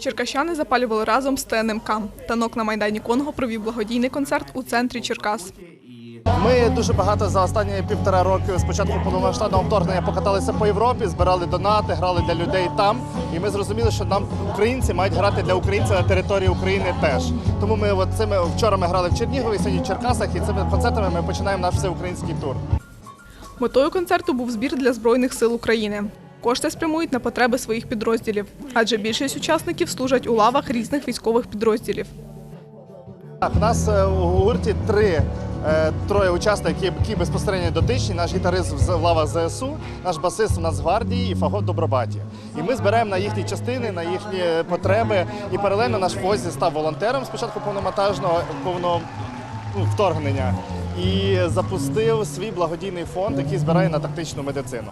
Черкащани запалювали разом з ТНМК. Танок на Майдані Конго провів благодійний концерт у центрі Черкас. Ми дуже багато за останні півтора роки з початку повномасштабного вторгнення покаталися по Європі, збирали донати, грали для людей там. І ми зрозуміли, що нам українці мають грати для українців на території України теж. Тому ми от цими вчора ми грали в Чернігові, сьогодні в Черкасах, і цими концертами ми починаємо наш всеукраїнський тур. Метою концерту був збір для Збройних сил України. Кошти спрямують на потреби своїх підрозділів, адже більшість учасників служать у лавах різних військових підрозділів. У нас е, у гурті три. е, Троє учасників, які, безпосередньо дотичні. Наш гітарист в лава ЗСУ, наш басист в Нацгвардії і фагот Добробаті. І ми збираємо на їхні частини, на їхні потреби. І паралельно наш Фозі став волонтером спочатку повномонтажного повно ну, вторгнення і запустив свій благодійний фонд, який збирає на тактичну медицину.